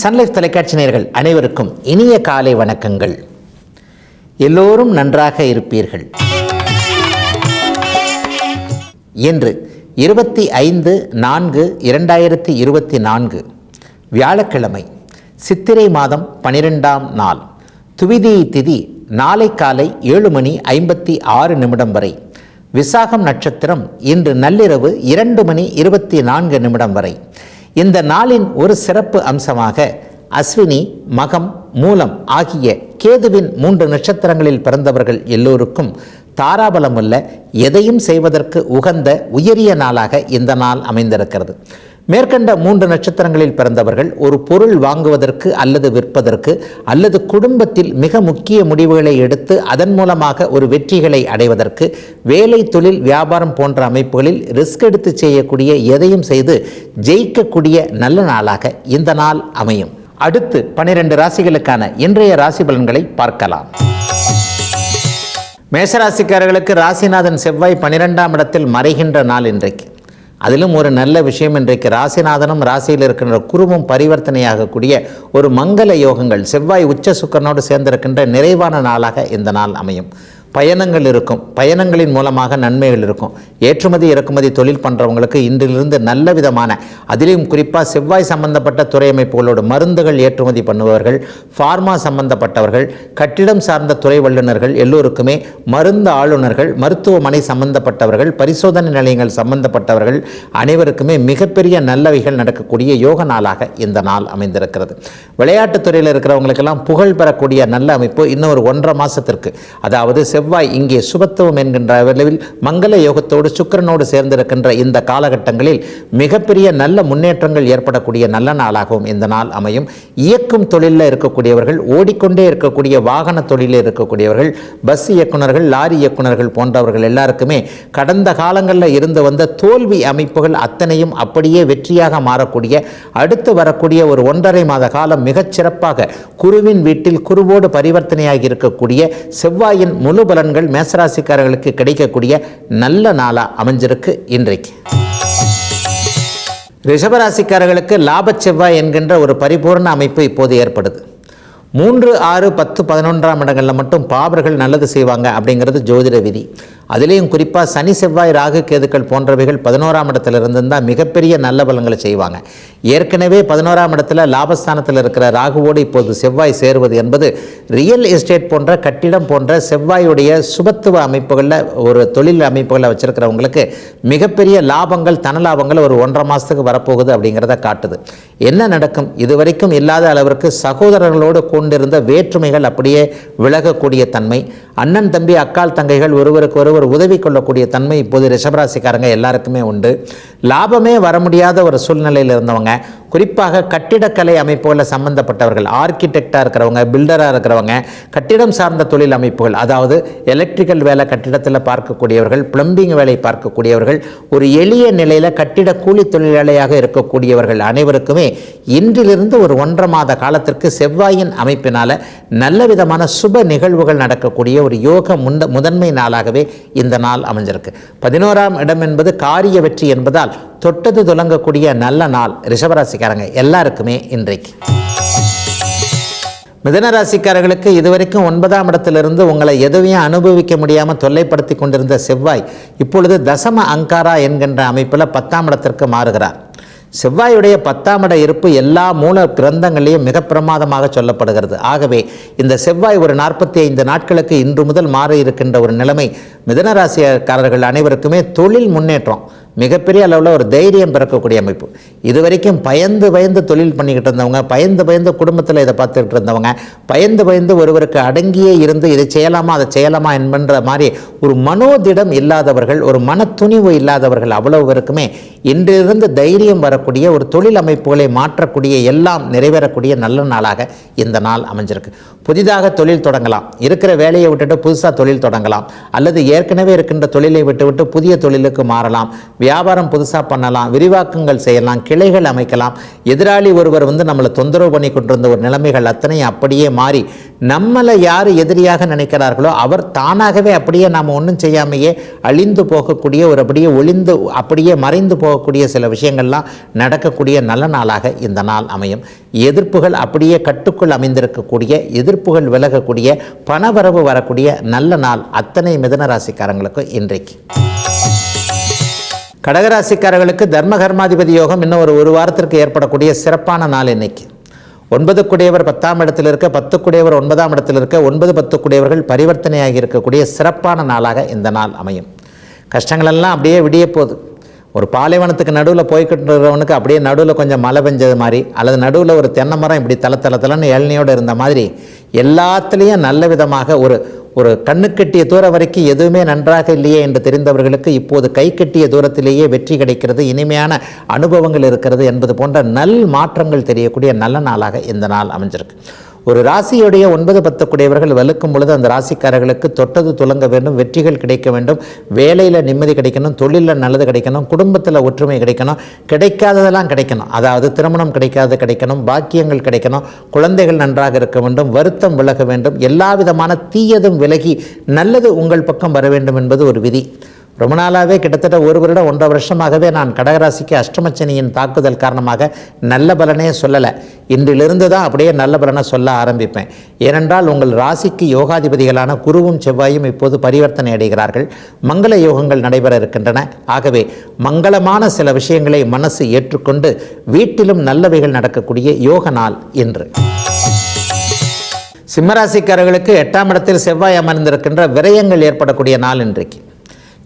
Sun Life தொலைக்காட்சி நேர்கள் அனைவருக்கும் இனிய காலை வணக்கங்கள். எல்லோரும் நன்றாக இருப்பீர்கள். இன்று இருபத்தி ஐந்து நான்கு இரண்டாயிரத்தி இருபத்தி நான்கு வியாழக்கிழமை சித்திரை மாதம் பனிரெண்டாம் நாள் துவிதி திதி நாளை காலை ஏழு மணி ஐம்பத்தி ஆறு நிமிடம் வரை விசாகம் நட்சத்திரம் இன்று நள்ளிரவு இரண்டு மணி இருபத்தி நான்கு நிமிடம் வரை. இந்த நாளின் ஒரு சிறப்பு அம்சமாக அஸ்வினி மகம் மூலம் ஆகிய கேதுவின் மூன்று நட்சத்திரங்களில் பிறந்தவர்கள் எல்லோருக்கும் தாராபலம் உள்ள எதையும் செய்வதற்கு உகந்த உயரிய நாளாக இந்த நாள் அமைந்திருக்கிறது. மேற்கண்ட மூன்று நட்சத்திரங்களில் பிறந்தவர்கள் ஒரு பொருள் வாங்குவதற்கு அல்லது விற்பதற்கு அல்லது குடும்பத்தில் மிக முக்கிய முடிவுகளை எடுத்து அதன் மூலமாக ஒரு வெற்றிகளை அடைவதற்கு வேலை தொழில் வியாபாரம் போன்ற அமைப்புகளில் ரிஸ்க் எடுத்து செய்யக்கூடிய எதையும் செய்து ஜெயிக்கக்கூடிய நல்ல நாளாக இந்த நாள் அமையும். அடுத்து பனிரெண்டு ராசிகளுக்கான இன்றைய ராசி பலன்களை பார்க்கலாம். மேஷராசிக்காரர்களுக்கு ராசிநாதன் செவ்வாய் பனிரெண்டாம் இடத்தில் மறைகின்ற நாள் இன்றைக்கு. அதிலும் ஒரு நல்ல விஷயம் இன்றைக்கு ராசிநாதனும் ராசியில் இருக்கின்ற குருவும் பரிவர்த்தனையாகக்கூடிய ஒரு மங்கள யோகங்கள் செவ்வாய் உச்ச சுக்கரனோடு சேர்ந்திருக்கின்ற நிறைவான நாளாக இந்த நாள் அமையும். பயணங்கள் இருக்கும். பயணங்களின் மூலமாக நன்மைகள் இருக்கும். ஏற்றுமதி இறக்குமதி தொழில் பண்ணுறவங்களுக்கு இன்றிலிருந்து நல்ல விதமான அதிலும் குறிப்பாக செவ்வாய் சம்பந்தப்பட்ட துறை அமைப்புகளோடு மருந்துகள் ஏற்றுமதி பண்ணுபவர்கள் ஃபார்மா சம்பந்தப்பட்டவர்கள் கட்டிடம் சார்ந்த துறை வல்லுநர்கள் எல்லோருக்குமே மருந்து ஆளுநர்கள் மருத்துவமனை சம்பந்தப்பட்டவர்கள் பரிசோதனை நிலையங்கள் சம்பந்தப்பட்டவர்கள் அனைவருக்குமே மிகப்பெரிய நல்லவைகள் நடக்கக்கூடிய யோக நாளாக இந்த நாள் அமைந்திருக்கிறது. விளையாட்டுத் துறையில் இருக்கிறவங்களுக்கெல்லாம் புகழ் பெறக்கூடிய நல்ல அமைப்பு இன்னும் ஒரு ஒன்றரை மாதத்திற்கு அதாவது செவ் செவ்வாய் இங்கே சுபத்துவம் என்கின்ற அளவில் மங்கள யோகத்தோடு சுக்கிரனோடு சேர்ந்திருக்கின்ற இந்த காலகட்டங்களில் மிகப்பெரிய நல்ல முன்னேற்றங்கள் ஏற்படக்கூடிய நல்ல நாளாகவும் இந்த நாள் அமையும். இயக்கும் தொழிலில் இருக்கக்கூடியவர்கள் ஓடிக்கொண்டே இருக்கக்கூடிய வாகன தொழிலில் இருக்கக்கூடியவர்கள் பஸ் இயக்குனர்கள் லாரி இயக்குநர்கள் போன்றவர்கள் எல்லாருக்குமே கடந்த காலங்களில் இருந்து வந்த தோல்வி அமைப்புகள் அத்தனையும் அப்படியே வெற்றியாக மாறக்கூடிய அடுத்து வரக்கூடிய ஒரு ஒன்றரை மாத காலம் மிகச் சிறப்பாக குருவின் வீட்டில் குருவோடு பரிவர்த்தனையாகி இருக்கக்கூடிய செவ்வாயின் முழு பலன்கள் மேசராசிக்காரர்களுக்கு கிடைக்கக்கூடிய நல்ல நாளாக அமைஞ்சிருக்கு இன்றைக்கு. ரிஷபராசிக்காரர்களுக்கு லாப செவ்வாய் என்கின்ற ஒரு பரிபூர்ண அமைப்பு இப்போது ஏற்படுது. மூன்று ஆறு பத்து பதினொன்றாம் இடங்களில் மட்டும் பாபர்கள் நல்லது செய்வாங்க அப்படிங்கிறது ஜோதிட விதி. அதுலேயும் குறிப்பாக சனி செவ்வாய் ராகு கேதுக்கள் போன்றவைகள் பதினோராம் இடத்துல இருந்திருந்தால் மிகப்பெரிய நல்ல பலன்களை செய்வாங்க. ஏற்கனவே பதினோராம் இடத்துல லாபஸ்தானத்தில் இருக்கிற ராகுவோடு இப்போது செவ்வாய் சேருவது என்பது ரியல் எஸ்டேட் போன்ற கட்டிடம் போன்ற செவ்வாயுடைய சுபத்துவ அமைப்புகளில் ஒரு தொழில் அமைப்புகளை வச்சிருக்கிறவங்களுக்கு மிகப்பெரிய லாபங்கள் தன லாபங்கள் ஒரு ஒன்றரை மாதத்துக்கு வரப்போகுது அப்படிங்கிறத காட்டுது. என்ன நடக்கும்? இதுவரைக்கும் இல்லாத அளவிற்கு சகோதரர்களோடு கொண்டிருந்த வேற்றுமைகள் அப்படியே விலகக்கூடிய தன்மை. அண்ணன் தம்பி அக்கால் தங்கைகள் ஒருவருக்கு ஒருவர் உதவி கொள்ளக்கூடிய தன்மை இப்போது ரிஷபராசிக்காரங்க எல்லாருக்குமே உண்டு. லாபமே வர முடியாத ஒரு சூழ்நிலையில் இருந்தவங்க. குறிப்பாக கட்டிடக்கலை அமைப்புகளில் சம்பந்தப்பட்டவர்கள் ஆர்கிடெக்டாக இருக்கிறவங்க பில்டராக இருக்கிறவங்க கட்டிடம் சார்ந்த தொழில் அமைப்புகள் அதாவது எலக்ட்ரிக்கல் வேலை கட்டிடத்தில் பார்க்கக்கூடியவர்கள் பிளம்பிங் வேலை பார்க்கக்கூடியவர்கள் ஒரு எளிய நிலையில் கட்டிட கூலி தொழிலாளியாக இருக்கக்கூடியவர்கள் அனைவருக்குமே இன்றிலிருந்து ஒரு ஒன்றரை மாத காலத்திற்கு செவ்வாயின் அமைப்பினால் நல்ல விதமான சுப நிகழ்வுகள் நடக்கக்கூடிய ஒரு யோக முந்த முதன்மை நாளாகவே இந்த நாள் அமைஞ்சிருக்கு. பதினோராம் இடம் என்பது காரிய வெற்றி என்பதால் தொட்டது துலங்கக்கூடிய நல்ல நாள் ராசிக்காரங்க எல்லாருக்குமே இன்றைக்கு. மிதனராசிக்காரர்களுக்கு இதுவரைக்கும் ஒன்பதாம் இடத்திலிருந்து உங்களை எதுவையும் அனுபவிக்க முடியாமல் தொல்லைப்படுத்தி கொண்டிருந்த செவ்வாய் இப்பொழுது தசம அங்காரா என்கின்ற அமைப்பில் பத்தாம் இடத்திற்கு மாறுகிறார். செவ்வாயுடைய பத்தாம் இட இருப்பு எல்லா மூல கிரந்தங்களையும் மிக பிரமாதமாக சொல்லப்படுகிறது. ஆகவே இந்த செவ்வாய் ஒரு நாற்பத்தி ஐந்து நாட்களுக்கு இன்று முதல் மாற இருக்கின்ற ஒரு நிலைமை மிதனராசிக்காரர்கள் அனைவருக்குமே தொழில் முன்னேற்றம் மிகப்பெரிய அளவில் ஒரு தைரியம் பிறக்கக்கூடிய அமைப்பு. இது வரைக்கும் பயந்து பயந்து தொழில் பண்ணிக்கிட்டு இருந்தவங்க பயந்து பயந்து குடும்பத்தில் இதை பார்த்துக்கிட்டு இருந்தவங்க பயந்து பயந்து ஒருவருக்கு அடங்கியே இருந்து இதை செய்யலாமா அதை செய்யலாமா என்பன்ற மாதிரி ஒரு மனோதிடம் இல்லாதவர்கள் ஒரு மன துணிவு இல்லாதவர்கள் அவ்வளவு பேருக்குமே இன்றிலிருந்து தைரியம் வரக்கூடிய ஒரு தொழில் அமைப்புகளை மாற்றக்கூடிய எல்லாம் நிறைவேறக்கூடிய நல்ல நாளாக இந்த நாள் அமைஞ்சிருக்கு. புதிதாக தொழில் தொடங்கலாம். இருக்கிற வேலையை விட்டுட்டு புதுசாக தொழில் தொடங்கலாம். அல்லது ஏற்கனவே இருக்கின்ற தொழிலை விட்டுவிட்டு புதிய தொழிலுக்கு மாறலாம். வியாபாரம் புதுசாக பண்ணலாம் விரிவாக்கங்கள் செய்யலாம் கிளைகள் அமைக்கலாம். எதிராளி ஒருவர் வந்து நம்மளை தொந்தரவு பண்ணி கொண்டிருந்த ஒரு நிலைமைகள் அத்தனையும் அப்படியே மாறி நம்மளை யார் எதிரியாக நினைக்கிறார்களோ அவர் தானாகவே அப்படியே நாம் ஒன்றும் செய்யாமையே அழிந்து போகக்கூடிய ஒரு அப்படியே ஒளிந்து அப்படியே மறைந்து போகக்கூடிய சில விஷயங்கள்லாம் நடக்கக்கூடிய நல்ல நாளாக இந்த நாள் அமையும். எதிர்ப்புகள் அப்படியே கட்டுக்குள் அமைந்திருக்கக்கூடிய எதிர்ப்புகள் விலகக்கூடிய பணவரவு வரக்கூடிய நல்ல நாள் அத்தனை மிதன ராசிக்காரங்களுக்கும் இன்றைக்கு. கடகராசிக்காரர்களுக்கு தர்ம கர்மாதிபதி யோகம் இன்னும் ஒரு ஒரு வாரத்திற்கு ஏற்படக்கூடிய சிறப்பான நாள் இன்னைக்கு. ஒன்பது குடையவர் பத்தாம் இடத்தில் இருக்க பத்து குடையவர் ஒன்பதாம் இடத்தில் இருக்க ஒன்பது பத்து குடையவர்கள் பரிவர்த்தனையாகி இருக்கக்கூடிய சிறப்பான நாளாக இந்த நாள் அமையும். கஷ்டங்களெல்லாம் அப்படியே விடிய போகுது. ஒரு பாலைவனத்துக்கு நடுவில் போய்கிட்டுறவனுக்கு அப்படியே நடுவில் கொஞ்சம் மழை பெஞ்சது மாதிரி அல்லது நடுவில் ஒரு தென்னை மரம் இப்படி தல தல தலன்னு இளநியோடு இருந்த மாதிரி எல்லாத்துலேயும் நல்ல விதமாக ஒரு ஒரு கண்ணு கட்டிய தூரம் வரைக்கும் எதுவுமே நன்றாக இல்லையே என்று தெரிந்தவர்களுக்கு இப்போது கை கட்டிய தூரத்திலேயே வெற்றி கிடைக்கிறது இனிமையான அனுபவங்கள் இருக்கிறது என்பது போன்ற நல் மாற்றங்கள் தெரியக்கூடிய நல்ல நாளாக இந்த நாள் அமைஞ்சிருக்கு. ஒரு ராசியுடைய ஒன்பது பத்துக்குடையவர்கள் வலுக்கும் பொழுது அந்த ராசிக்காரர்களுக்கு தொட்டது துலங்க வேண்டும் வெற்றிகள் கிடைக்க வேண்டும் வேலையில் நிம்மதி கிடைக்கணும் தொழிலில் நல்லது கிடைக்கணும் குடும்பத்தில் ஒற்றுமை கிடைக்கணும் கிடைக்காததெல்லாம் கிடைக்கணும். அதாவது திருமணம் கிடைக்காது கிடைக்கணும் பாக்கியங்கள் கிடைக்கணும் குழந்தைகள் நன்றாக இருக்க வேண்டும் வருத்தம் விலக வேண்டும் எல்லா விதமான தீயதும் விலகி நல்லது உங்கள் பக்கம் வர வேண்டும் என்பது ஒரு விதி. ரொம்ப நாளாகவே கிட்டத்தட்ட ஒரு வருடம் ஒன்றரை வருஷமாகவே நான் கடகராசிக்கு அஷ்டமச்சனியின் தாக்குதல் காரணமாக நல்ல பலனே சொல்லலை. இன்றிலிருந்து தான் அப்படியே நல்ல பலனை சொல்ல ஆரம்பிப்பேன். ஏனென்றால் உங்கள் ராசிக்கு யோகாதிபதிகளான குருவும் செவ்வாயும் இப்போது பரிவர்த்தனை அடைகிறார்கள். மங்கள யோகங்கள் நடைபெற இருக்கின்றன. ஆகவே மங்களமான சில விஷயங்களை மனசு ஏற்றுக்கொண்டு வீட்டிலும் நல்லவைகள் நடக்கக்கூடிய யோக நாள் இன்று. சிம்மராசிக்காரர்களுக்கு எட்டாம் இடத்தில் செவ்வாய் அமர்ந்திருக்கின்ற விரயங்கள் ஏற்படக்கூடிய நாள் இன்றைக்கு.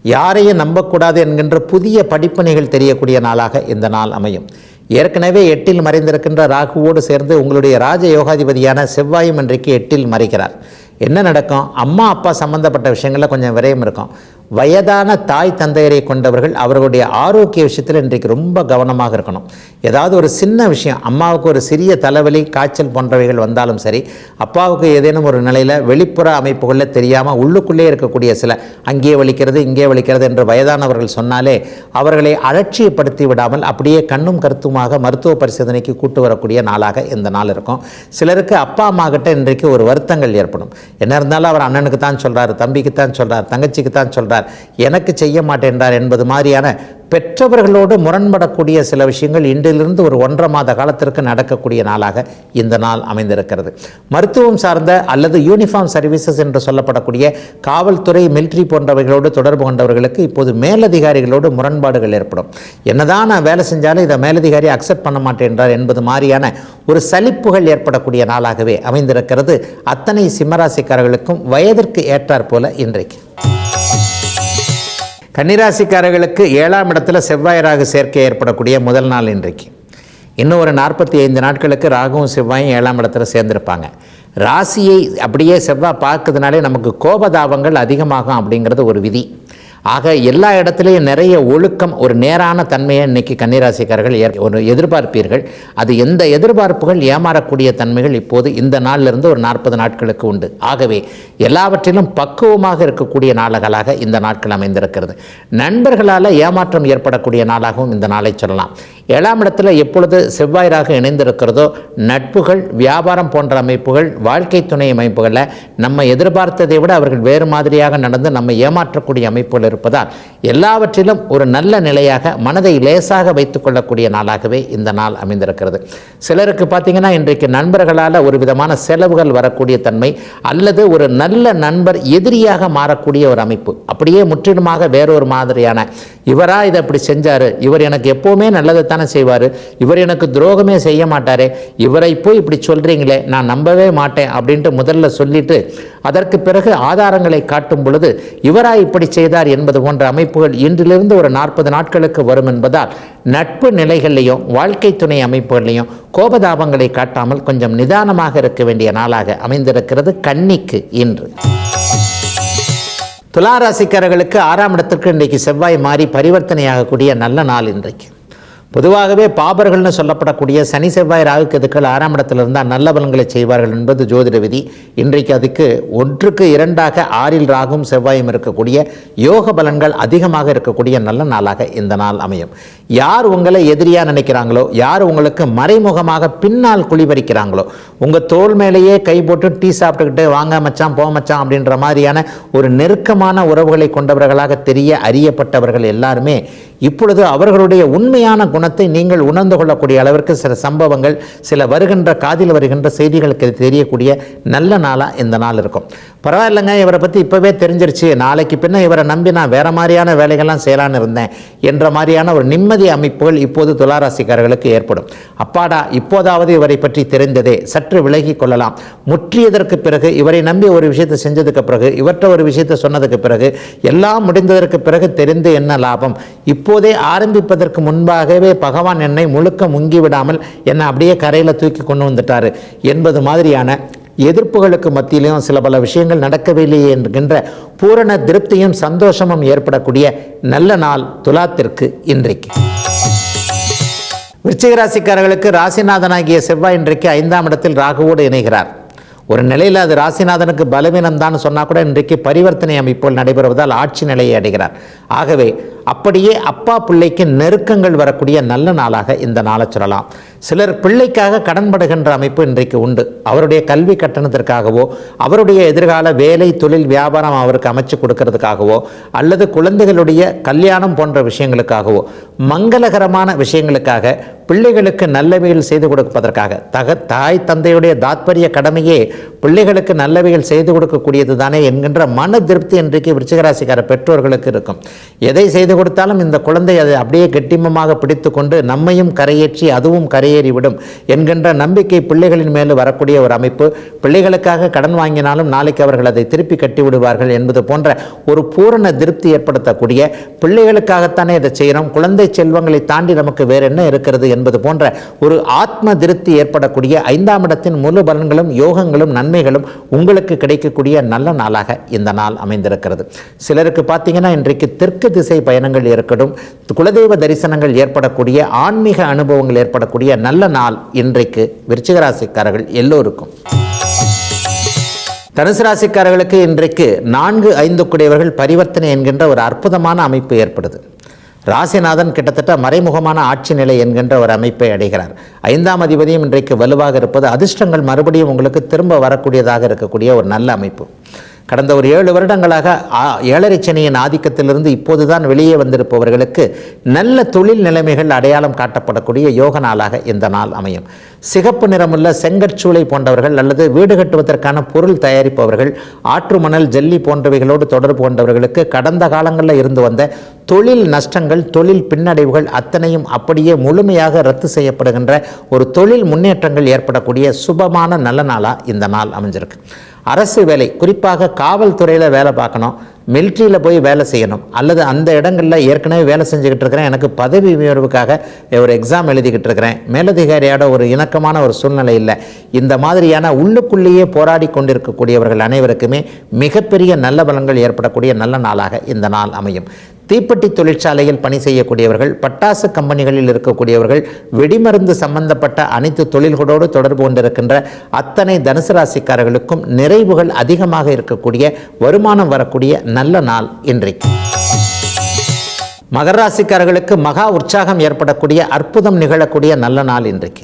யாரையும் நம்பக்கூடாது என்கின்ற புதிய படிப்பினைகள் தெரியக்கூடிய நாளாக இந்த நாள் அமையும். ஏற்கனவே எட்டில் மறைந்திருக்கின்ற ராகுவோடு சேர்ந்து உங்களுடைய ராஜ யோகாதிபதியான செவ்வாயும் இன்றைக்கு எட்டில் மறைக்கிறார் என்ன நடக்கும்? அம்மா அப்பா சம்பந்தப்பட்ட விஷயங்களில் கொஞ்சம் விரயம் இருக்கும். வயதான தாய் தந்தையரை கொண்டவர்கள் அவர்களுடைய ஆரோக்கிய விஷயத்தில் இன்றைக்கு ரொம்ப கவனமாக இருக்கணும். ஏதாவது ஒரு சின்ன விஷயம் அம்மாவுக்கு ஒரு சிறிய தலைவலி காய்ச்சல் போன்றவைகள் வந்தாலும் சரி அப்பாவுக்கு ஏதேனும் ஒரு நிலையில் வெளிப்புற அமைப்புகளில் தெரியாமல் உள்ளுக்குள்ளே இருக்கக்கூடிய சில அங்கே வலிக்கிறது இங்கே வலிக்கிறது என்று வயதானவர்கள் சொன்னாலே அவர்களை அலட்சியப்படுத்தி விடாமல் அப்படியே கண்ணும் கருத்துமாக மருத்துவ பரிசோதனைக்கு கூட்டு வரக்கூடிய நாளாக இந்த நாள் இருக்கும். சிலருக்கு அப்பா அம்மா கிட்ட இன்றைக்கு ஒரு வருத்தங்கள் ஏற்படும். என்ன இருந்தாலும் அவர் அண்ணனுக்கு தான் சொல்கிறார் தம்பிக்கு தான் சொல்கிறார் தங்கச்சிக்கு தான் சொல்கிறார் எனக்கு செய்ய மாட்டேன்றார் என்பது மாதிரியான பெற்றவர்களோடு முரண்படக்கூடிய சில விஷயங்கள் இன்றிலிருந்து ஒரு ஒன்றரை மாத காலத்திற்கு நடக்கக்கூடிய நாளாக இந்த நாள் அமைந்திருக்கிறது. மருத்துவம் சார்ந்த அல்லது யூனிஃபார்ம் சர்வீசஸ் என்று சொல்லப்படக்கூடிய காவல்துறை மிலிட்ரி போன்றவைகளோடு தொடர்பு கொண்டவர்களுக்கு இப்போது மேலதிகாரிகளோடு முரண்பாடுகள் ஏற்படும். என்னதான் நான் வேலை செஞ்சாலும் இதை மேலதிகாரி அக்செப்ட் பண்ண மாட்டேன்றார் என்பது மாதிரியான ஒரு சலிப்புகள் ஏற்படக்கூடிய நாளாகவே அமைந்திருக்கிறது. அத்தனை சிம்மராசிக்காரர்களுக்கும் வயதிற்கு ஏற்றாற் போல இன்றைக்கு. கன்னிராசிக்காரர்களுக்கு ஏழாம் இடத்துல செவ்வாய் ராகு சேர்க்கை ஏற்படக்கூடிய முதல் நாள் இன்றைக்கு. இன்னும் ஒரு நாற்பத்தி ஐந்து நாட்களுக்கு ராகுவும் செவ்வாயும் ஏழாம் இடத்துல சேர்ந்திருப்பாங்க. ராசியை அப்படியே செவ்வாய் பார்க்கறதுனாலே நமக்கு கோபதாபங்கள் அதிகமாகும் அப்படிங்கிறது ஒரு விதி. ஆக எல்லா இடத்துலையும் நிறைய ஒழுக்கம் ஒரு நேரான தன்மையை இன்னைக்கு கன்னிராசிக்காரர்கள் ஏற்- ஒரு எதிர்பார்ப்பீர்கள். அது எந்த எதிர்பார்ப்புகள் ஏமாறக்கூடிய தன்மைகள் இப்போது இந்த நாளிலிருந்து ஒரு நாற்பது நாட்களுக்கு உண்டு. ஆகவே எல்லாவற்றிலும் பக்குவமாக இருக்கக்கூடிய நாளகளாக இந்த நாட்கள் அமைந்திருக்கிறது. நண்பர்களால் ஏமாற்றம் ஏற்படக்கூடிய நாளாகவும் இந்த நாளை சொல்லலாம். ஏழாம் இடத்துல எப்பொழுது செவ்வாயிராக இணைந்திருக்கிறதோ நட்புகள் வியாபாரம் போன்ற அமைப்புகள் வாழ்க்கை துணை அமைப்புகளில் நம்ம எதிர்பார்த்ததை விட அவர்கள் வேறு மாதிரியாக நடந்து நம்ம ஏமாற்றக்கூடிய அமைப்புகள் இருப்பதால் எல்லாவற்றிலும் ஒரு நல்ல நிலையாக மனதை லேசாக வைத்துக்கொள்ளக்கூடிய நாளாகவே இந்த நாள் அமைந்திருக்கிறது. சிலருக்கு பார்த்தீங்கன்னா இன்றைக்கு நண்பர்களால் ஒரு விதமான செலவுகள் வரக்கூடிய தன்மை அல்லது ஒரு நல்ல நண்பர் எதிரியாக மாறக்கூடிய ஒரு அமைப்பு. அப்படியே முற்றிலுமாக வேறொரு மாதிரியான இவராக இதை அப்படி செஞ்சார் இவர் எனக்கு எப்போவுமே நல்லதை தான் தானே செய்வார். இவர் எனக்கு துரோகமே செய்ய மாட்டாரே. இவரை போய் இப்படி சொல்கிறீங்களே நான் நம்பவே மாட்டேன் அப்படின்ட்டு முதல்ல சொல்லிட்டு அதற்கு பிறகு ஆதாரங்களை காட்டும் பொழுது இவரா இப்படி செய்தார் என்பது போன்ற அமைப்புகள் இன்றிலிருந்து ஒரு நாற்பது நாட்களுக்கு வரும் என்பதால் நட்பு நிலைகள்லையும் வாழ்க்கை துணை அமைப்புகள்லையும் கோபதாபங்களை காட்டாமல் கொஞ்சம் நிதானமாக இருக்க வேண்டிய நாளாக அமைந்திருக்கிறது கன்னிக்கு இன்று. துலாராசிக்காரர்களுக்கு ஆறாம் இடத்திற்கு இன்றைக்கு செவ்வாய் மாறி பரிவர்த்தனையாகக்கூடிய நல்ல நாள் இன்றைக்கு. பொதுவாகவே பாபர்கள்னு சொல்லப்படக்கூடிய சனி செவ்வாய் ராகு கேதுக்கள் ஆறாம் இடத்துல இருந்தால் நல்ல பலன்களை செய்வார்கள் என்பது ஜோதிட விதி. இன்றைக்கு அதுக்கு ஒன்றுக்கு இரண்டாக ஆறில் ராகும் செவ்வாயும் இருக்கக்கூடிய யோக பலன்கள் அதிகமாக இருக்கக்கூடிய நல்ல நாளாக இந்த நாள் அமையும். யார் உங்களை எதிரியாக நினைக்கிறாங்களோ யார் உங்களுக்கு மறைமுகமாக பின்னால் குளிபறிக்கிறாங்களோ உங்கள் தோல் மேலேயே கை போட்டு டீ சாப்பிட்டுக்கிட்டு வாங்க மச்சான் போ மச்சான் அப்படின்ற மாதிரியான ஒரு நெருக்கமான உறவுகளை கொண்டவர்களாக தெரிய அறியப்பட்டவர்கள் எல்லாருமே இப்பொழுது அவர்களுடைய உண்மையான குணத்தை நீங்கள் உணர்ந்து கொள்ளக்கூடிய அளவிற்கு சில சம்பவங்கள் சில வருகின்ற காதில் வருகின்ற செய்திகளுக்கு தெரியக்கூடிய நல்ல நாளாக இந்த நாள் இருக்கும். பரவாயில்லைங்க இவரை பற்றி இப்போவே தெரிஞ்சிருச்சு. நாளைக்கு பின்ன இவரை நம்பி நான் வேறு மாதிரியான வேலைகள்லாம் செய்யலான்னு இருந்தேன் என்ற மாதிரியான ஒரு நிம்மதி அமைப்புகள் இப்போது துளாராசிக்காரர்களுக்கு ஏற்படும். அப்பாடா இப்போதாவது இவரை பற்றி தெரிந்ததே. சற்று விலகி கொள்ளலாம். முற்றியதற்கு பிறகு இவரை நம்பி ஒரு விஷயத்தை செஞ்சதுக்கு பிறகு இவற்றை ஒரு விஷயத்தை சொன்னதுக்கு பிறகு எல்லாம் முடிந்ததற்கு பிறகு தெரிந்து என்ன லாபம்? இப்போதே ஆரம்பிப்பதற்கு முன்பாகவே பகவான் என்னை முழுக்க முங்கி விடாமல் என்னை அப்படியே கரையில் தூக்கி கொண்டு வந்துட்டாரு என்பது மாதிரியான எதிர்ப்புகளுக்கு மத்தியிலும் சில பல விஷயங்கள் நடக்கவில்லையே என்கின்ற பூரண திருப்தியும் சந்தோஷமும் ஏற்படக்கூடிய நல்ல நாள் துலாத்திற்கு இன்றைக்கு. விருச்சிக ராசிக்காரர்களுக்கு ராசிநாதனாகிய செவ்வாய் இன்றைக்கு ஐந்தாம் இடத்தில் ராகுவோடு இணைகிறார். ஒரு நிலையில் அது ராசிநாதனுக்கு பலவீனம் தான் சொன்னால் கூட இன்றைக்கு பரிவர்த்தனை அமைப்புகள் நடைபெறுவதால் ஆட்சி நிலையை அடைகிறார். ஆகவே அப்படியே அப்பா பிள்ளைக்கு நெருக்கங்கள் வரக்கூடிய நல்ல நாளாக இந்த நாளை சொல்லலாம். சிலர் பிள்ளைக்காக கடன்படுகின்ற அமைப்பு இன்றைக்கு உண்டு. அவருடைய கல்வி கட்டணத்திற்காகவோ அவருடைய எதிர்கால வேலை தொழில் வியாபாரம் அவருக்கு அமைச்சு கொடுக்கறதுக்காகவோ அல்லது குழந்தைகளுடைய கல்யாணம் போன்ற விஷயங்களுக்காகவோ மங்களகரமான விஷயங்களுக்காக பிள்ளைகளுக்கு நல்லவைகள் செய்து கொடுப்பதற்காக. தக தாய் தந்தையுடைய தாத்பரிய கடமையே பிள்ளைகளுக்கு நல்லவைகள் செய்து கொடுக்கக்கூடியது தானே என்கின்ற மன திருப்தி இன்றைக்கு விருச்சிகராசிக்கார பெற்றோர்களுக்கு இருக்கும். எதை செய்து கொடுத்தாலும் இந்த குழந்தை அதை அப்படியே கெட்டிமமாக பிடித்து கொண்டு நம்மையும் கரையேற்றி அதுவும் கரையேறிவிடும் என்கின்ற நம்பிக்கை பிள்ளைகளின் மேல் வரக்கூடிய ஒரு அமைப்பு. பிள்ளைகளுக்காக கடன் வாங்கினாலும் நாளைக்கு அவர்கள் அதை திருப்பி கட்டி விடுவார்கள் என்பது போன்ற ஒரு பூரண திருப்தி ஏற்படுத்தக்கூடிய பிள்ளைகளுக்காகத்தானே இதை செய்கிறோம் குழந்தை செல்வங்களை தாண்டி நமக்கு வேறு என்ன இருக்கிறது என்பது போன்ற ஒரு ஆத்ம திருப்தி ஏற்படக்கூடிய ஐந்தாம் இடத்தின் முழு பலன்களும் யோகங்களும் நன்மைகளும் உங்களுக்கு கிடைக்கக்கூடிய நல்ல நாளாக இந்த நாள் அமைந்திருக்கிறது. சிலருக்கு பார்த்தீங்கன்னா இன்றைக்கு தெற்கு திசை பயணங்கள் இருக்கட்டும் குலதெய்வ தரிசனங்கள் ஏற்படக்கூடிய ஆன்மீக அனுபவங்கள் ஏற்படக்கூடிய நல்ல நாள் இன்றைக்கு விருச்சிகராசிக்காரர்கள் எல்லோருக்கும். தனுசு ராசிக்காரர்களுக்கு இன்றைக்கு நான்கு ஐந்து குடையவர்கள் பரிவர்த்தனை என்கின்ற ஒரு அற்புதமான அமைப்பு ஏற்படுது. ராசிநாதன் கிட்டத்தட்ட மறைமுகமான ஆட்சி நிலை என்கின்ற ஒரு அமைப்பை அடைகிறார். ஐந்தாம் அதிபதியும் இன்றைக்கு வலுவாக இருப்பது அதிர்ஷ்டங்கள் மறுபடியும் உங்களுக்கு திரும்ப வரக்கூடியதாக இருக்கக்கூடிய ஒரு நல்ல அமைப்பு. கடந்த ஒரு ஏழு வருடங்களாக ஆ, ஏழரை சனியின் ஆதிக்கத்திலிருந்து இப்போதுதான் வெளியே வந்திருப்பவர்களுக்கு நல்ல தொழில் நிலைமைகள் அடையாளம் காட்டப்படக்கூடிய யோக நாளாக இந்த நாள் அமையும். சிகப்பு நிறமுள்ள செங்கற்சூளை போன்றவர்கள் அல்லது வீடு கட்டுவதற்கான பொருள் தயாரிப்பவர்கள் ஆற்று மணல் ஜல்லி போன்றவைகளோடு தொடர்பு கொண்டவர்களுக்கு கடந்த காலங்களில் இருந்து வந்த தொழில் நஷ்டங்கள் தொழில் பின்னடைவுகள் அத்தனையும் அப்படியே முழுமையாக ரத்து செய்யப்படுகின்ற ஒரு தொழில் முன்னேற்றங்கள் ஏற்படக்கூடிய சுபமான நல்ல நாளாக இந்த நாள் அமைஞ்சிருக்கு. அரசு வேலை குறிப்பாக காவல்துறையில் வேலை பார்க்கணும். மிலிட்ரியில் போய் வேலை செய்யணும். அல்லது அந்த இடங்களில் ஏற்கனவே வேலை செஞ்சுக்கிட்டு இருக்கிறேன். எனக்கு பதவி உயர்வுக்காக ஒரு எக்ஸாம் எழுதிக்கிட்டு இருக்கிறேன். மேலதிகாரியோட ஒரு இணக்கமான ஒரு சூழ்நிலை இல்லை. இந்த மாதிரியான உள்ளுக்குள்ளேயே போராடி கொண்டிருக்கக்கூடியவர்கள் அனைவருக்குமே மிகப்பெரிய நல்ல பலன்கள் ஏற்படக்கூடிய நல்ல நாளாக இந்த நாள் அமையும். தீப்பெட்டி தொழிற்சாலையில் பணி செய்யக்கூடியவர்கள் பட்டாசு கம்பெனிகளில் இருக்கக்கூடியவர்கள் வெடிமருந்து சம்பந்தப்பட்ட அனைத்து தொழில்களோடு தொடர்பு கொண்டிருக்கின்ற அத்தனை தனுசு ராசிக்காரர்களுக்கும் நிறைவுகள் அதிகமாக இருக்கக்கூடிய வருமானம் வரக்கூடிய நல்ல நாள் இன்றைக்கு. மகர ராசிக்காரர்களுக்கு மகா உற்சாகம் ஏற்படக்கூடிய அற்புதம் நிகழக்கூடிய நல்ல நாள் இன்றைக்கு.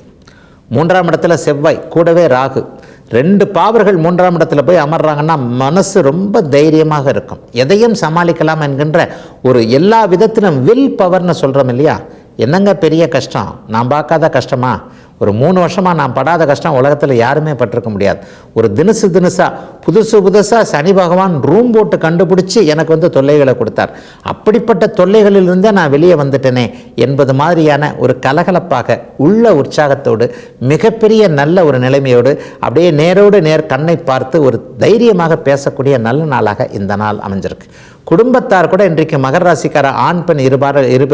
மூன்றாம் இடத்துல செவ்வாய் கூடவே ராகு. ரெண்டு பாவர்கள் மூன்றாம் இடத்துல போய் அமர்றாங்கன்னா மனசு ரொம்ப தைரியமாக இருக்கும். எதையும் சமாளிக்கலாம் என்கின்ற ஒரு எல்லா விதத்திலும் வில் பவர்னு சொல்கிறோம் இல்லையா? என்னங்க பெரிய கஷ்டம்? நான் பார்க்காத கஷ்டமா? ஒரு மூணு வருஷமாக நான் படாத கஷ்டம் உலகத்தில் யாருமே பட்டிருக்க முடியாது. ஒரு தினசு தினசாக புதுசு புதுசாக சனி பகவான் ரூம் போட்டு கண்டுபிடிச்சி எனக்கு வந்து தொல்லைகளை கொடுத்தார். அப்படிப்பட்ட தொல்லைகளிலிருந்தே நான் வெளியே வந்துட்டேனே என்பது மாதிரியான ஒரு கலகலப்பாக உள்ள உற்சாகத்தோடு மிகப்பெரிய நல்ல ஒரு நிலைமையோடு அப்படியே நேரோடு நேர் கண்ணை பார்த்து ஒரு தைரியமாக பேசக்கூடிய நல்ல நாளாக இந்த நாள் அமைஞ்சிருக்கு. குடும்பத்தார் கூட இன்றைக்கு மகர ராசிக்கார ஆண் பெண் இருபார இரு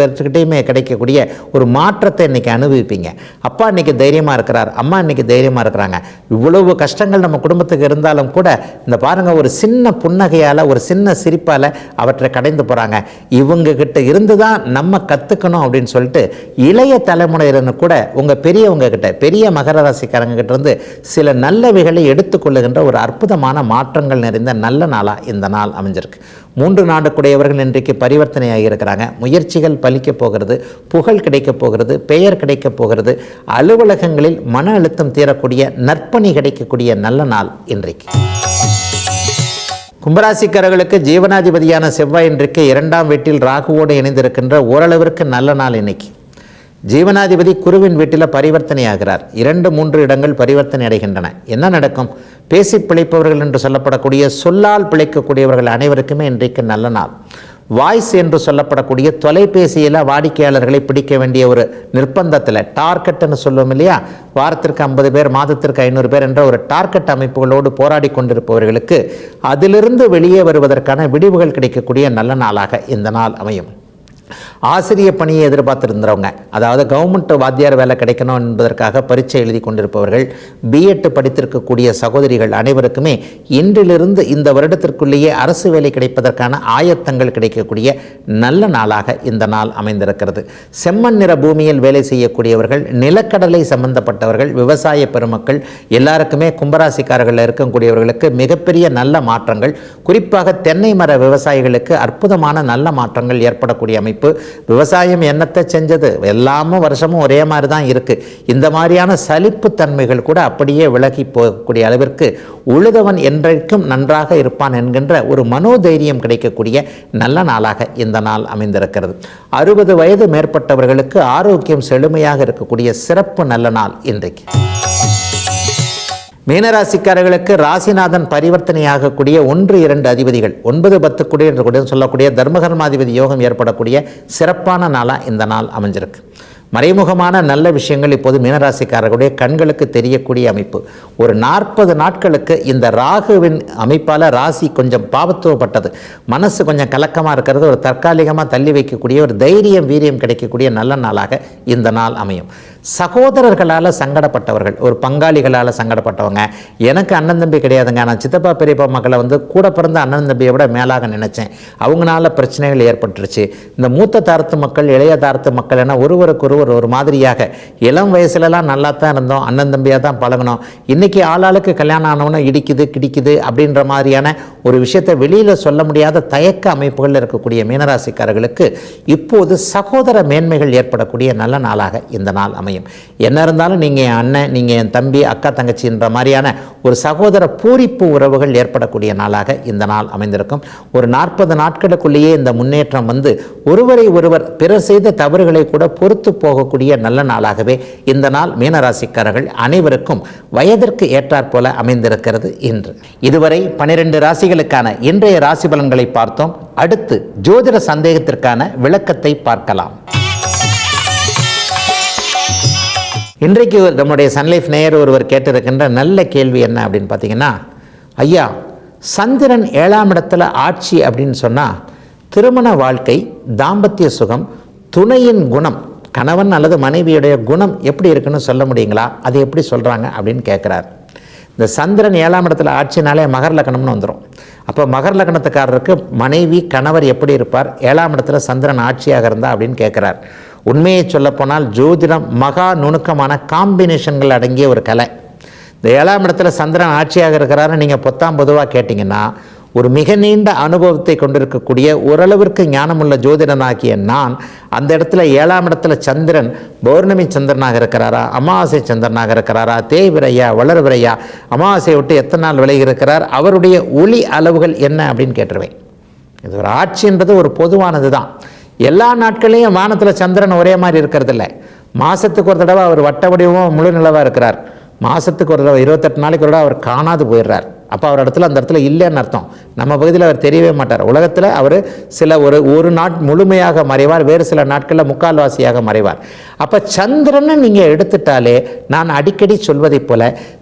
கிடைக்கக்கூடிய ஒரு மாற்றத்தை இன்றைக்கி அனுபவிப்பீங்க. அப்பா இன்றைக்கி தைரியமாக இருக்கிறார் அம்மா இன்றைக்கி தைரியமாக இருக்கிறாங்க. இவ்வளவு கஷ்டங்கள் நம்ம குடும்பத்துக்கு இருந்தாலும் கூட இந்த பாருங்கள் ஒரு சின்ன புன்னகையால் ஒரு சின்ன சிரிப்பால் அவற்றை கடைந்து போகிறாங்க இவங்கக்கிட்ட இருந்து தான் நம்ம கற்றுக்கணும் அப்படின்னு சொல்லிட்டு இளைய தலைமுறையினு கூட உங்கள் பெரியவங்க கிட்ட பெரிய மகர ராசிக்காரங்க கிட்ட இருந்து சில நல்லவைகளை எடுத்துக்கொள்ளுகின்ற ஒரு அற்புதமான மாற்றங்கள் நிறைந்த நல்ல நாளாக இந்த நாள் அமைஞ்சிருக்கு. மூன்று நாடுக்குடையவர்கள் இன்றைக்கு பரிவர்த்தனையாகி இருக்கிறாங்க முயற்சிகள் பலிக்கப் போகிறது புகழ் கிடைக்கப் போகிறது பெயர் கிடைக்கப் போகிறது. அலுவலகங்களில் மன அழுத்தம் தீரக்கூடிய நற்பணி கிடைக்கக்கூடிய நல்ல நாள் இன்றைக்கு. கும்பராசிக்காரர்களுக்கு ஜீவனாதிபதியான செவ்வாய் இன்றைக்கு இரண்டாம் வீட்டில் ராகுவோடு இணைந்திருக்கின்ற ஓரளவிற்கு நல்ல நாள் இன்னைக்கு. ஜீவனாதிபதி குருவின் வீட்டில் பரிவர்த்தனை ஆகிறார் இரண்டு மூன்று இடங்கள் பரிவர்த்தனை அடைகின்றன. என்ன நடக்கும்? பேசி பிழைப்பவர்கள் என்று சொல்லப்படக்கூடிய சொல்லால் பிழைக்கக்கூடியவர்கள் அனைவருக்குமே இன்றைக்கு நல்ல நாள். வாய்ஸ் என்று சொல்லப்படக்கூடிய தொலைபேசியில் வாடிக்கையாளர்களை பிடிக்க வேண்டிய ஒரு நிர்பந்தத்தில் டார்கெட்னு சொல்லுவோம் இல்லையா? வாரத்திற்கு ஐம்பது பேர் மாதத்திற்கு ஐநூறு பேர் என்ற ஒரு டார்கெட் அமைப்புகளோடு போராடி கொண்டிருப்பவர்களுக்கு அதிலிருந்து வெளியே வருவதற்கான விடிவுகள் கிடைக்கக்கூடிய நல்ல நாளாக இந்த நாள் அமையும். ஆசிரிய பணியை எதிர்பார்த்துருந்தவங்க. அதாவது கவர்மெண்ட் வாத்தியார் வேலை கிடைக்கணும் என்பதற்காக பரீட்சை எழுதி கொண்டிருப்பவர்கள் பிஎட் படித்திருக்கக்கூடிய சகோதரிகள் அனைவருக்குமே இன்றிலிருந்து இந்த வருடத்திற்குள்ளேயே அரசு வேலை கிடைப்பதற்கான ஆயத்தங்கள் கிடைக்கக்கூடிய நல்ல நாளாக இந்த நாள் அமைந்திருக்கிறது. செம்மண் நிற பூமியில் வேலை செய்யக்கூடியவர்கள் நிலக்கடலை சம்பந்தப்பட்டவர்கள் விவசாய பெருமக்கள் எல்லாருக்குமே கும்பராசிக்காரர்களில் இருக்கக்கூடியவர்களுக்கு மிகப்பெரிய நல்ல மாற்றங்கள். குறிப்பாக தென்னை மர விவசாயிகளுக்கு அற்புதமான நல்ல மாற்றங்கள் ஏற்படக்கூடிய அமைப்பு. விவசாயம் என்னத்தை செஞ்சது? எல்லாமும் வருஷமும் ஒரே மாதிரி தான் இருக்குது இந்த மாதிரியான சலிப்புத்தன்மைகள் கூட அப்படியே விலகி போகக்கூடிய அளவிற்கு உழுதவன் என்றைக்கும் நன்றாக இருப்பான் என்கின்ற ஒரு மனோதைரியம் கிடைக்கக்கூடிய நல்ல நாளாக இந்த நாள் அமைந்திருக்கிறது. அறுபது வயது மேற்பட்டவர்களுக்கு ஆரோக்கியம் செழுமையாக இருக்கக்கூடிய சிறப்பு நல்ல நாள் இன்றைக்கு. மீனராசிக்காரர்களுக்கு ராசிநாதன் பரிவர்த்தனையாகக்கூடிய ஒன்று இரண்டு அதிபதிகள். ஒன்பது பத்து குடி என்று கூட சொல்லக்கூடிய தர்மகர்மாதிபதி யோகம் ஏற்படக்கூடிய சிறப்பான நாளாக இந்த நாள் அமைஞ்சிருக்கு. மறைமுகமான நல்ல விஷயங்கள் இப்போது மீனராசிக்காரர்களுடைய கண்களுக்கு தெரியக்கூடிய அமைப்பு. ஒரு நாற்பது நாட்களுக்கு இந்த ராகுவின் அமைப்பால் ராசி கொஞ்சம் பாவத்துவப்பட்டது. மனசு கொஞ்சம் கலக்கமாக இருக்கிறது. ஒரு தற்காலிகமாக தள்ளி வைக்கக்கூடிய ஒரு தைரியம் வீரியம் கிடைக்கக்கூடிய நல்ல நாளாக இந்த நாள் அமையும். சகோதரர்களால் சங்கடப்பட்டவர்கள் ஒரு பங்காளிகளால் சங்கடப்பட்டவங்க. எனக்கு அண்ணன் தம்பி கிடையாதுங்க. நான் சித்தப்பா பெரியப்பா மக்களை வந்து கூட பிறந்த அண்ணன் தம்பியை விட மேலாக நினச்சேன். அவங்களால பிரச்சனைகள் ஏற்பட்டுருச்சு. இந்த மூத்த தாரத்து மக்கள் இளைய தாரத்து மக்கள் என ஒருவருக்கு ஒருவர் ஒரு மாதிரியாக இளம் வயசுலலாம் நல்லா தான் இருந்தோம். அண்ணன் தம்பியாக தான் பழகணும் இன்றைக்கி ஆளாளுக்கு கல்யாணம் ஆனவொன்னே இடிக்குது கிடிக்குது அப்படின்ற மாதிரியான ஒரு விஷயத்தை வெளியில் சொல்ல முடியாத தயக்க அமைப்புகளில் இருக்கக்கூடிய மீனராசிக்காரர்களுக்கு இப்போது சகோதர மேன்மைகள் ஏற்படக்கூடிய நல்ல நாளாக இந்த நாள் அமையும் என்ன இருந்தாலும் நீங்கள் என் அண்ணன் நீங்கள் என் தம்பி அக்கா தங்கச்சின்ற மாதிரியான ஒரு சகோதர பூரிப்பு உறவுகள் ஏற்படக்கூடிய நாளாக இந்த நாள் அமைந்திருக்கும். ஒரு நாற்பது நாட்களுக்குள்ளேயே இந்த முன்னேற்றம் வந்து ஒருவரை ஒருவர் பிறர் செய்த தவறுகளை கூட பொறுத்து போகக்கூடிய நல்ல நாளாகவே இந்த நாள் மீனராசிக்காரர்கள் அனைவருக்கும் வயதிற்கு ஏற்றாற்போல அமைந்திருக்கிறது இன்று. இதுவரை பனிரெண்டு ராசிகளுக்கான இன்றைய ராசி பலன்களை பார்த்தோம். அடுத்து ஜோதிட சந்தேகத்திற்கான விளக்கத்தை பார்க்கலாம். இன்றைக்கு நம்முடைய சன்லைஃப் நேயர் ஒருவர் கேட்டிருக்கின்ற நல்ல கேள்வி என்ன அப்படின்னு பார்த்தீங்கன்னா ஐயா சந்திரன் ஏழாம் இடத்துல ஆட்சி அப்படின்னு சொன்னால் திருமண வாழ்க்கை தாம்பத்திய சுகம் துணையின் குணம் கணவன் அல்லது மனைவியுடைய குணம் எப்படி இருக்குன்னு சொல்ல முடியுங்களா? அது எப்படி சொல்கிறாங்க அப்படின்னு கேட்குறாரு. இந்த சந்திரன் ஏழாம் இடத்துல ஆட்சினாலே மகர் லக்னம்னு வந்துடும் அப்போ மகர் லக்னத்துக்காரருக்கு மனைவி கணவர் எப்படி இருப்பார்? ஏழாம் இடத்துல சந்திரன் ஆட்சியாக இருந்தா அப்படின்னு கேட்குறார். உண்மையை சொல்லப்போனால் ஜோதிடம் மகா நுணுக்கமான காம்பினேஷன்கள் அடங்கிய ஒரு கலை. இந்த ஏழாம் இடத்துல சந்திரன் ஆட்சியாக இருக்கிறாருன்னு நீங்கள் பொத்தாம் பொதுவாக கேட்டிங்கன்னா ஒரு மிக நீண்ட அனுபவத்தை கொண்டிருக்கக்கூடிய ஓரளவிற்கு ஞானமுள்ள ஜோதிடனாகிய நான் அந்த இடத்துல ஏழாம் இடத்துல சந்திரன் பௌர்ணமி சந்திரனாக இருக்கிறாரா அமாவாசை சந்திரனாக இருக்கிறாரா தேய்விரையா வளர்விரையா அமாவாசையை விட்டு எத்தனை நாள் விலகி இருக்கிறார் அவருடைய ஒளி அளவுகள் என்ன அப்படின்னு கேட்டுருவேன். இது ஒரு ஆட்சின்றது ஒரு பொதுவானது தான் எல்லா நாட்களையும் வானத்தில் சந்திரன் ஒரே மாதிரி இருக்கிறதில்ல. மாதத்துக்கு ஒரு தடவை அவர் வட்ட வடிவமும் முழு நிலவாக இருக்கிறார். மாதத்துக்கு ஒரு தடவை இருபத்தெட்டு நாளைக்கு ஒரு தடவை அவர் காணாது போயிடுறார். அப்போ அவர் இடத்துல அந்த இடத்துல இல்லைன்னு அர்த்தம். நம்ம பகுதியில் அவர் தெரியவே மாட்டார். உலகத்தில் அவர் சில ஒரு ஒரு நாட் முழுமையாக மறைவார் வேறு சில நாட்களில் முக்கால்வாசியாக மறைவார். அப்போ சந்திரனை நீங்கள் எடுத்துட்டாலே நான் அடிக்கடி சொல்வதைப் போல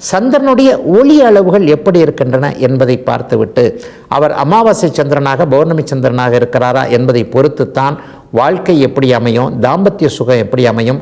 சந்திரனுடைய ஒளி அளவுகள் எப்படி இருக்கின்றன என்பதை பார்த்துவிட்டு அவர் அமாவாசை சந்திரனாக பௌர்ணமி சந்திரனாக இருக்கிறாரா என்பதை பொறுத்து தான் வாழ்க்கை எப்படி அமையும் தாம்பத்திய சுகம் எப்படி அமையும்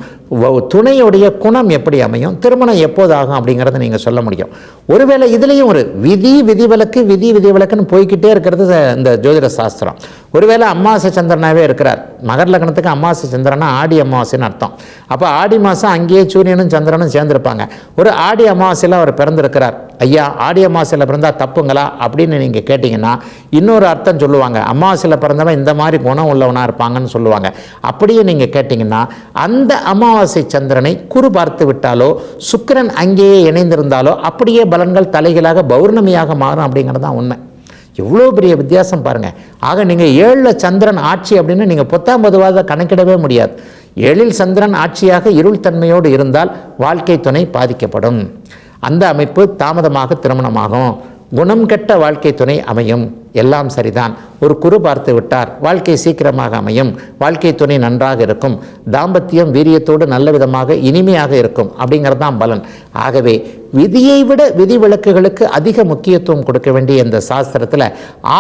துணையுடைய குணம் எப்படி அமையும் திருமணம் எப்போது ஆகும் அப்படிங்கிறத நீங்கள் சொல்ல முடியும். ஒருவேளை இதுலேயும் ஒரு விதி விதிவிலக்கு விதி விதிவிலக்குன்னு போய்கிட்டே இருக்கிறது இந்த ஜோதிட சாஸ்திரம். ஒருவேளை அம்மாவாசை சந்திரனாகவே இருக்கிறார். மகர் லக்னத்துக்கு அம்மாவாசை சந்திரனா ஆடி அமாவாசைன்னு அர்த்தம். அப்போ ஆடி மாதம் அங்கேயே சூரியனும் சந்திரனும் சேர்ந்துருப்பாங்க. ஒரு ஆடி அமாவாசையில் அவர் பிறந்திருக்கிறார். ஐயா ஆடி அமாவாசையில் பிறந்தால் தப்புங்களா அப்படின்னு நீங்கள் கேட்டிங்கன்னா இன்னொரு அர்த்தம் சொல்லுவாங்க. அமாவாசையில் பிறந்தவன் இந்த மாதிரி குணம் உள்ளவனாக இருப்பாங்கன்னு சொல்லுவாங்க. அப்படியே நீங்கள் கேட்டிங்கன்னா அந்த அமாவாசை சந்திரனை குறு பார்த்து விட்டாலோ சுக்கிரன் அங்கேயே இணைந்திருந்தாலோ அப்படியே பலன்கள் தலைகளாக பௌர்ணமியாக மாறும் அப்படிங்கிறது தான் உண்மை. எவ்வளோ பெரிய வித்தியாசம் பாருங்கள் ஆக நீங்கள் ஏழில் சந்திரன் ஆட்சி அப்படின்னு நீங்கள் பொத்தாம் பொதுவாக கணக்கிடவே முடியாது. ஏழில் சந்திரன் ஆட்சியாக இருள் தன்மையோடு இருந்தால் வாழ்க்கை துணை பாதிக்கப்படும். அந்த அமைப்பு தாமதமாக திருமணமாகும். குணம் கெட்ட வாழ்க்கை துணை அமையும். எல்லாம் சரிதான். ஒரு குரு பார்த்து விட்டார் வாழ்க்கை சீக்கிரமாக அமையும் வாழ்க்கை துணை நன்றாக இருக்கும் தாம்பத்தியம் வீரியத்தோடு நல்ல விதமாக இனிமையாக இருக்கும் அப்படிங்கிறது தான் பலன். ஆகவே விதியை விட விதிவிலக்குகளுக்கு அதிக முக்கியத்துவம் கொடுக்க வேண்டிய இந்த சாஸ்திரத்தில்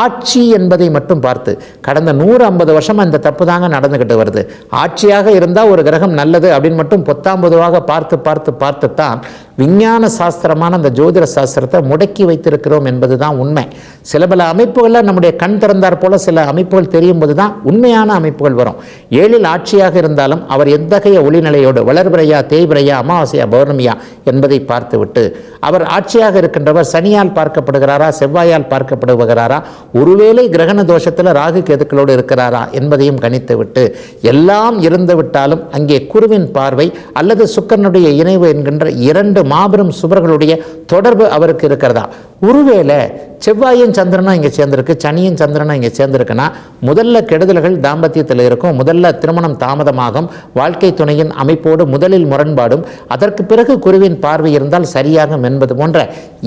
ஆட்சி என்பதை மட்டும் பார்த்து கடந்த நூறு ஐம்பது வருஷம் இந்த தப்பு தாங்க நடந்துக்கிட்டு வருது. ஆட்சியாக இருந்தால் ஒரு கிரகம் நல்லது அப்படின்னு மட்டும் பொத்தாம் பொதுவாக பார்த்து பார்த்து பார்த்து தான் விஞ்ஞான சாஸ்திரமான அந்த ஜோதிட சாஸ்திரத்தை முடக்கி வைத்திருக்கிறோம் என்பது தான் உண்மை. சில பல அமைப்புகளில் நம்முடைய கண் திறந்தார் போல சில அமைப்புகள் தெரியும் போது தான் உண்மையான அமைப்புகள் வரும். ஏழில் ஆட்சியாக இருந்தாலும் அவர் எத்தகைய ஒளிநிலையோடு வளர்பிறையா தேய்பிறையா அமாவாசையா பௌர்ணமியா என்பதை பார்த்துவிட்டு அவர் ஆட்சியாக இருக்கின்றவர் சனியால் பார்க்கப்படுகிறாரா செவ்வாயால் பார்க்கப்படுகிறாரா ஒருவேளை கிரகண தோஷத்தில் ராகு கேதுக்களோடு இருக்கிறாரா என்பதையும் கணித்துவிட்டு எல்லாம் இருந்துவிட்டாலும் அங்கே குருவின் பார்வை அல்லது சுக்கரனுடைய இணைவு என்கின்ற இரண்டு மாபெரும் சுவர்களுடைய தொடர்பு அவருக்கு இருக்கிறதா? ஒருவேளை செவ்வாயும் சந்திரனும் இங்கே சேர்ந்துருக்கு சனியும் சந்திரனும் இங்கே சேர்ந்துருக்குன்னா முதல்ல கெடுதல்கள் தாம்பத்தியத்தில் இருக்கும் முதல்ல திருமணம் தாமதமாகும் வாழ்க்கை துணையின் அமைப்போடு முதலில் முரண்பாடும் அதற்கு பிறகு குருவின் பார்வை இருந்தால் சரியாகும் என்பது போன்ற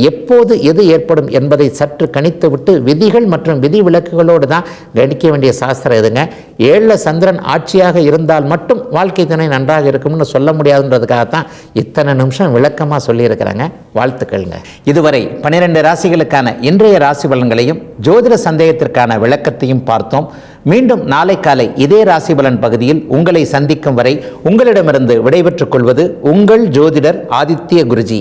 எப்போது எது ஏற்படும் என்பதை சற்று கணித்துவிட்டு விதிகள் மற்றும் விதி விலக்குகளோடு தான் கணிக்க வேண்டிய சாஸ்திரம் எதுங்க ஏழில் சந்திரன் ஆட்சியாக இருந்தால் மட்டும் வாழ்க்கை துணை நன்றாக இருக்கும்னு சொல்ல முடியாதுன்றதுக்காகத்தான் இத்தனை நிமிஷம் விளக்கமாக சொல்லியிருக்கிறாங்க. வாழ்த்துக்கள்ங்க. இதுவரை பன்னிரெண்டு ராசிகளுக்கான இன்றைய ராசி பலன்களையும் ஜோதிட சந்தேகத்திற்கான விளக்கத்தையும் பார்த்தோம். மீண்டும் நாளை காலை இதே ராசி பலன் பகுதியில் உங்களை சந்திக்கும் வரை உங்களிடமிருந்து விடைபெற்றுக் கொள்வது உங்கள் ஜோதிடர் ஆதித்ய குருஜி.